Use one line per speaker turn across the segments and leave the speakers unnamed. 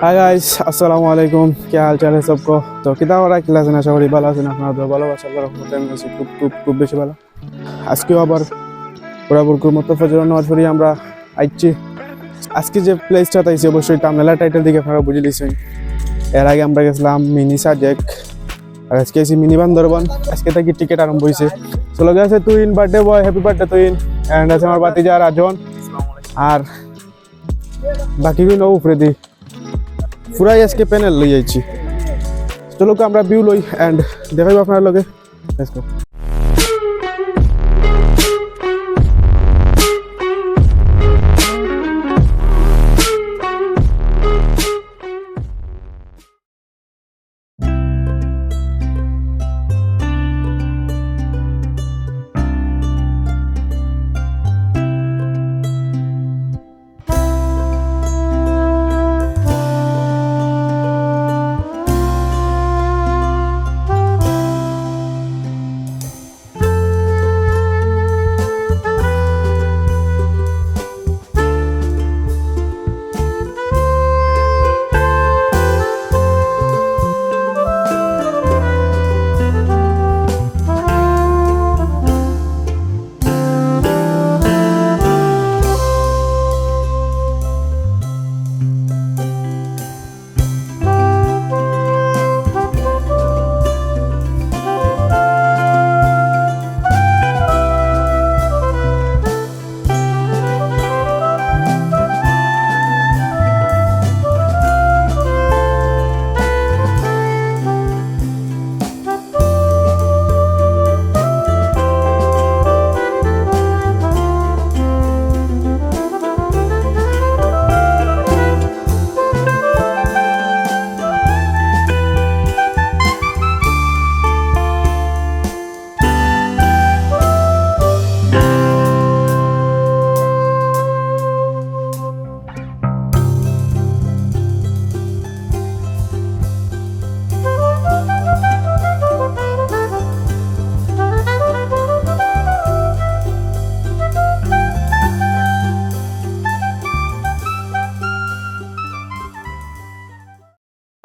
Hi guys আসসালামু আলাইকুম কি হাল চাল है सबको তো কিতা ওরা কিলা আছেন আশা করি ভালো আছেন আপনারা তো ভালোবাসা আল্লাহর রহমতে আমি আছি খুব খুব খুব বেশি ভালো আজকেও আবার বরাবরকুর মতো ফজর নামাজ পড়ি আমরা আইছি আজকে যে প্লেসটা তাইছি অবশ্যই টামনেলা টাইটেল দিকে আপনারা বুঝে লিছেন এর আগে আমরা গেছিলাম মিনি সাজেক আর আজকে আছি মিনি বান্দরবান আজকে থেকে টিকিট আরম্ভ হয়েছে চলে গেছে twin birthday boy happy birthday twin and আছে আমার বাতিজা রাজন আর বাকিগুলো উপরে দিই পুরাই আজকে প্যানেল লই যাইছি চলো আমরা ভিউ লই অ্যান্ড দেখাইব আপনার লগে।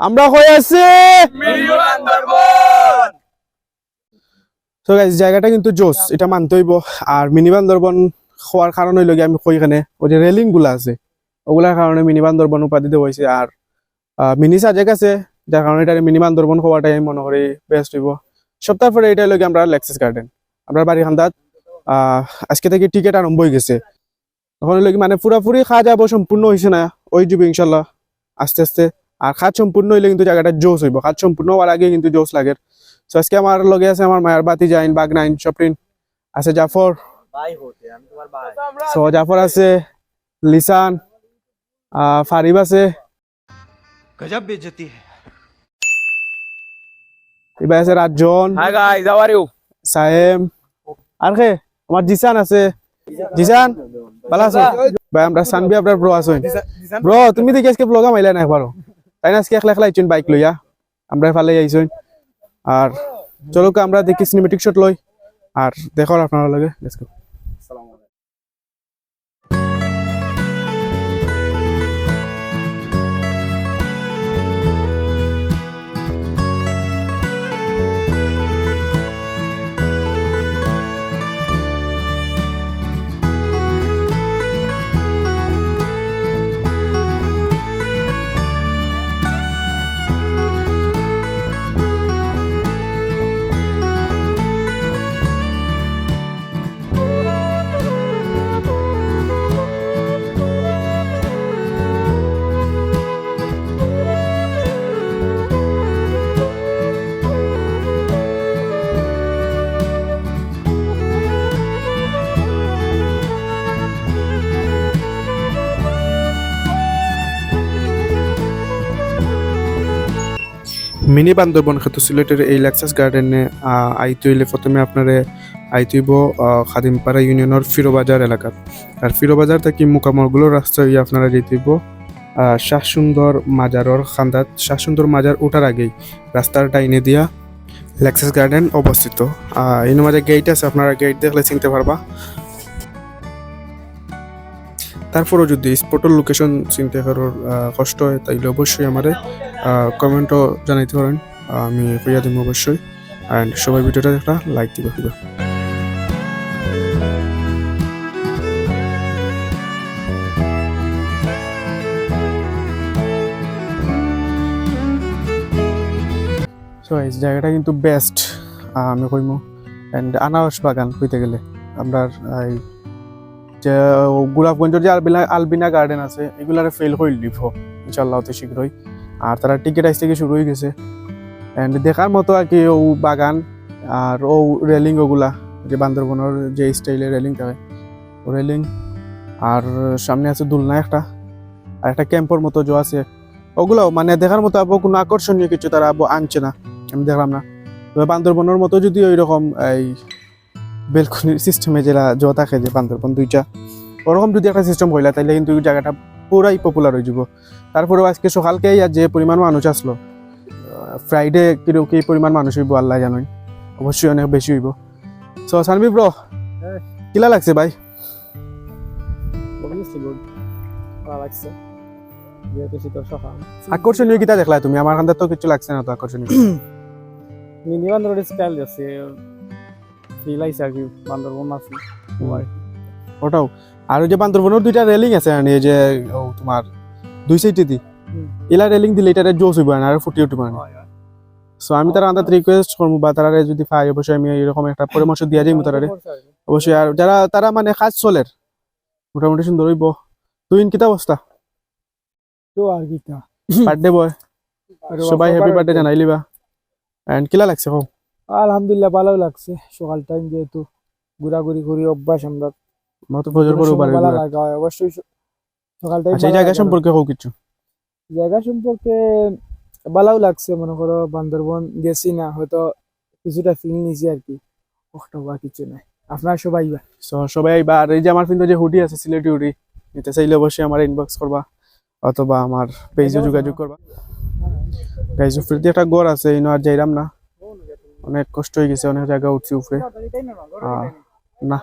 আমরা হয়ে আছি তো গাইস জায়গাটা কিন্তু জোস এটা মানতে হইব। আর মিনি বান্দরবন হওয়ার কারণ হইল আমি কই এখানে ওই যে রেলিংগুলা আছে ওগুলার কারণে মিনি বান্দরবন উপাধি দেওয়া হয়েছে। আর মিনি সাজেক আছে যার কারণে এটা মিনি বান্দরবন হওয়াটাই মনে করি বেস্ট হইব। সপ্তাহ পরে এটা লগে আমরা লেক্সিস গার্ডেন আমরা বাড়ি খান্দাত আহ, আজকে থেকে টিকিট আরম্ভ হয়ে গেছে। হইল কি মানে পুরাপুরি খাওয়া যাব সম্পূর্ণ হয়েছে না ওই যাবে ইনশাল্লাহ আস্তে আস্তে। আর খাত সম্পূর্ণ হইলে কিন্তু জায়গাটা জোস হইব। খাত সম্পূর্ণ হওয়ার আগে কিন্তু জোস লাগে। তো আজকে আমার লগে আছে আমার মায়ের বাতি যাইন বাগ নাইন সপ্রিন আছে জাফর।
ভাই হতে আমি তোমার ভাই
সো জাফর আছে লিসান ফারিব আছে।
গজব বেজতি
এবার আছে Rajan
hi guys how are you
Saiham আর কে আমার জিসান আছে। জিসান ভালো আছো? ভাই আমরা সানবি আপনার ব্রো আছেন ব্রো তুমি দেখি আজকে ব্লগা মাইলা না একবারও? তাই না? আজকে একলা একলা বাইক লইয়া। আমরা ফালে আইছেন আর চলুক আমরা দেখি সিনেমেটিক শট লই। আর দেখো আপনারা লগে। লেটস গো মিনি বান্দরবন খেত সিলেটের এই লেক্সাস গার্ডেনে আইতে হইলে প্রথমে আপনারে আইতে হইব খাদিমপাড়া ইউনিয়নের ফিরোবাজার এলাকাত আর ফিরোবাজার থেকে মোকামরগুলো রাস্তা হইয়া আপনারা যেতে হইব শাহ সুন্দর মাজারর খান্দাত। শাহ সুন্দর মাজার ওঠার আগেই রাস্তার ডাইনে দিয়া লেক্সাস গার্ডেন অবস্থিত। এই মাঝে গেট আছে, আপনারা গেট দেখলে চিনতে পারবা। তারপরও যদি স্পটের লোকেশন চিন্তা করার কষ্ট হয়, তাইলে অবশ্যই আমারে কমেন্টও জানাইতে পারেন। আমি কইয়া দিব অবশ্যই। অ্যান্ড সবাই ভিডিওটা একটা লাইক দিবে দিবে। সো জায়গাটা কিন্তু বেস্ট আমি কইমু। অ্যান্ড আনারস বাগান কইতে গেলে আমরা এই যে গোলাপগঞ্জের যে আলবিনা আলবিনা গার্ডেন আছে, এগুলারে ফেল করে লিভ ইনশাল্লাহ অতি শীঘ্রই। আর তারা টিকিট আইস থেকে শুরু হয়ে গেছে। অ্যান্ড দেখার মতো আর কি ও বাগান আর ও রেলিং ওগুলা, যে বান্দরবনের যে স্টাইলের রেলিং থাকে, ও রেলিং আর সামনে আছে দুলনা একটা, আর একটা ক্যাম্পের মতো যে আছে, ওগুলাও মানে দেখার মতো আবু কোনো আকর্ষণীয় কিছু তারা আবু আনছে না, আমি দেখলাম না। বান্দরবনের মতো যদি ওই রকম এই বেলকনির সিস্টেমে যেটা জ থাকে যে বান্দরবন দুইটা। ওরকম যদি একটা সিস্টেম হইলা তাহলে কিন্তু জায়গাটা পুরাই পপুলার হয়ে যাব। তারপরেও আজকে সকালকে আর যে পরিমাণ মানুষ আসলো ফ্রাইডে কীরকম কি পরিমাণ মানুষ হইব আল্লাহ জানোই। অবশ্যই অনেক বেশি হইব। সো সানবি ব্রো কিলা লাগছে ভাই?
লাগছে।
আকর্ষণীয় কিতা দেখলা তুমি? আমার কাছে তো কিছু লাগছে না তো আকর্ষণীয়।
মিনি বান্দর স্টাইল আছে। ফিল আইছে আর কি বান্দরবন আছে
ওটাও। আর ওই যে বান্দরবনের দুইটা রেলিং আছে মানে এই যে তোমার দুই সাইডে দি। এলা রেলিং দিলে এটা জোস হইব না আর ফুটি উঠবে না। সো আমি তার আন্দাজ রিকোয়েস্ট করব বা তারা যদি পাই অবশ্যই আমি এরকম একটা পরামর্শ দিয়া যাই তারা অবশ্যই আর যারা তারা মানে কাজ চলের মোটামুটি সুন্দর হইব। তুই কিতা অবস্থা?
তো আর কি তা।
বার্থডে বয় সবাই হ্যাপি বার্থডে জানাইলিবা। এন্ড কিলা লাগছে কও?
আলহামদুলিল্লাহ ভালো লাগছে। সকাল টাইম যেহেতু ঘোরাঘুরি করি অভ্যাস আমরা।
ফজর পারে
ভালো লাগা হয় অবশ্যই সকাল টাইম
আচ্ছা জায়গা সম্পর্কে কিছু?
জায়গা সম্পর্কে ভালো লাগছে মনে করো বান্দরবন গেছি না হয়তো কিছুটা ফিল নিছি আর কি। কষ্ট বা কিছু নাই। আপনার সবাই বা?
সবাই বা আর এই যে আমার কিন্তু যে হুডি আছে সিলেটি হুডি নিতে চাইলে অবশ্যই আমার ইনবক্স করবা অথবা আমার পেজে যোগাযোগ করবা। গাইজ উপরে একটা গড় আছে ইনো আর যাইরাম না। অনেক কষ্ট হয়ে গেছে, অনেক জায়গা উঠছি উপরে। না।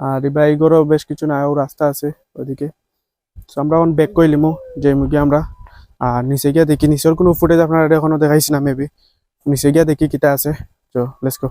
আর এই গড়ও বেশ কিছু না, ও রাস্তা আছে ওইদিকে। তো আমরা এখন ব্যাক কইলিমু যে মুগি আমরা। আর নিচে গিয়া দেখি, নিচের কোনো ফুটেজ আপনারা এখনও দেখাইছি না মেবি নিচে গিয়া দেখি কিটা আছে। তো লেটস গো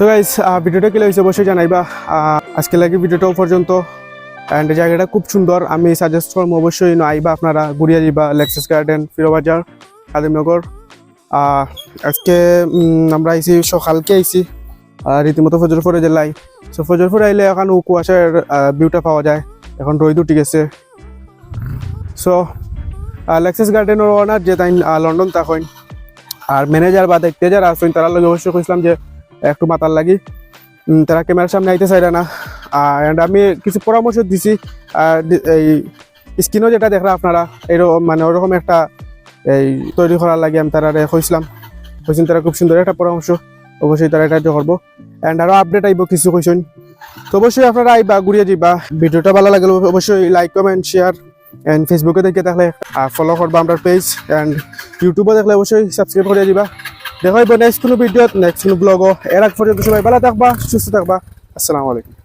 সো গাইস ভিডিওটা কি লাগছে অবশ্যই জানাইবা। আজকে লাগে ভিডিওটাও পর্যন্ত। অ্যান্ড জায়গাটা খুব সুন্দর। আমি সাজেস্ট করব অবশ্যই আইবা আপনারা ঘুরিয়া যাইবা লেক্সাস গার্ডেন ফিরোবাজার কাদিমনগর। আজকে আমরা আইছি সকালকে আহ, রীতিমতো ফজর ফরে জেলাই। সো ফজর ফরে আইলে এখন কুয়াশার ভিউটা পাওয়া যায়। এখন রোদ উঠে গেছে। সো লেক্সাস গার্ডেনের ওনার যে তাই লন্ডন তখন আর ম্যানেজার বা দেখতে যারা আসছেন তারা লগে অবশ্যই কইছিলাম যে একটু মাতার লাগি। তারা ক্যামেরার সামনে আইতে চাইরা না। অ্যান্ড আমি কিছু পরামর্শ দিছি। এই স্ক্রিনও যেটা দেখরা আপনারা এরকম মানে ওরকম একটা, এই তৈরি করার লাগে আমি তারা কইছিলাম। কইছেন তারা খুব সুন্দর একটা পরামর্শ। অবশ্যই তারা এটা করব। অ্যান্ড আরও আপডেট আইব কিছু কইছেন। তো অবশ্যই আপনারা আইবা, ঘুরিয়ে যাবা ভিডিওটা ভালো লাগলে অবশ্যই লাইক কমেন্ট শেয়ার এন্ড ফেসবুকে দেখে থাকলে ফলো করবা আমরা পেজ অ্যান্ড ইউটিউবে দেখলে অবশ্যই সাবস্ক্রাইব করে দিবা। দেখা নেক্সট কোনো ভিডিওত নেক্সট কোনো ব্লগও এর আগ পর্যন্ত সবাই ভালো থাকবা, সুস্থ থাকবা। আসসালামু আলাইকুম।